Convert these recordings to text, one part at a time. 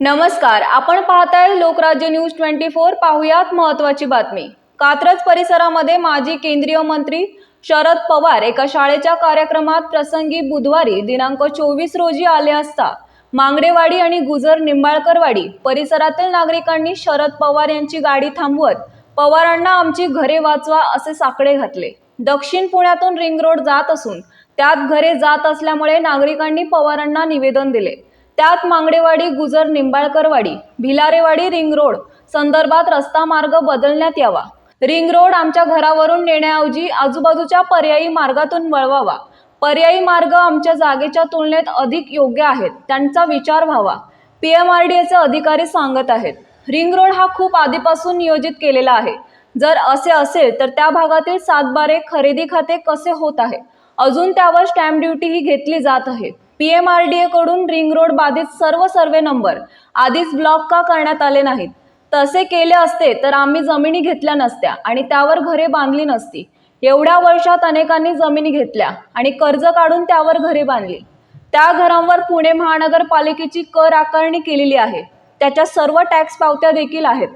नमस्कार आपण पाहताय लोकराज्य न्यूज ट्वेंटी फोर पाहुयात महत्वाची बातमी. कात्रज परिसरामध्ये माजी केंद्रीय मंत्री शरद पवार एका शाळेच्या कार्यक्रमात प्रसंगी बुधवारी दिनांक चोवीस रोजी आले असता मांगडेवाडी आणि गुजर निंबाळकरवाडी परिसरातील नागरिकांनी शरद पवार यांची गाडी थांबवत पवारांना आमची घरे वाचवा असे साकडे घातले. दक्षिण पुण्यातून रिंग रोड जात असून त्यात घरे जात असल्यामुळे नागरिकांनी पवारांना निवेदन दिले. त्यात मांगडेवाडी गुजर निंबाळकरवाडी भिलारेवाडी रिंग रोड संदर्भात रस्ता मार्ग बदलण्यात यावा. रिंग रोड आमच्या घरावरून नेण्याऐवजी आजूबाजूच्या पर्यायी मार्गातून वळवावा. पर्यायी मार्ग आमच्या जागेच्या तुलनेत अधिक योग्य आहेत त्यांचा विचार व्हावा. पी एम आर डी एचे अधिकारी सांगत आहेत रिंग रोड हा खूप आधीपासून नियोजित केलेला आहे. जर असे असेल तर त्या भागातील सातबारे खरेदी खाते कसे होत आहे? अजून त्यावर स्टॅम्प ड्युटी ही घेतली जात आहे. पी एम आर डी एकडून रिंग रोड बाधित सर्व सर्वे नंबर आधीच ब्लॉक का करण्यात आले नाहीत. तसे केले असते तर आम्ही जमिनी घेतल्या नसत्या आणि त्यावर घरे बांधली नसती. एवढ्या वर्षात अनेकांनी जमिनी घेतल्या आणि कर्ज काढून त्यावर घरे बांधली. त्या घरांवर पुणे महानगरपालिकेची कर आकारणी केलेली आहे. त्याच्या सर्व टॅक्स पावत्या देखील आहेत.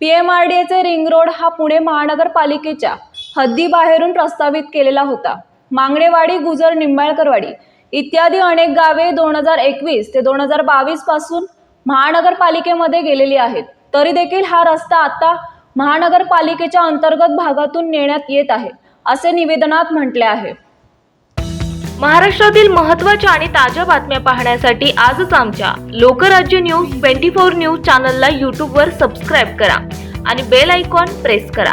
पी एम आर डी एचे रिंग रोड हा पुणे महानगरपालिकेच्या हद्दीबाहेरून प्रस्तावित केलेला होता. मांगडेवाडी गुजर निंबाळकरवाडी इत्यादी अनेक गावे दोन हजार एकवीस ते दोन हजार बावीसपासून महानगरपालिकेमध्ये गेलेली आहेत. तरी देखील हा रस्ता आता महानगरपालिकेच्या अंतर्गत भागातून नेण्यात येत आहे असे निवेदनात म्हटले आहे. महाराष्ट्रातील महत्त्वाच्या आणि ताज्या बातम्या पाहण्यासाठी आजच आमच्या Lokrajya news twenty four news चॅनलला यूट्यूबवर सबस्क्राईब करा आणि बेल आयकॉन प्रेस करा.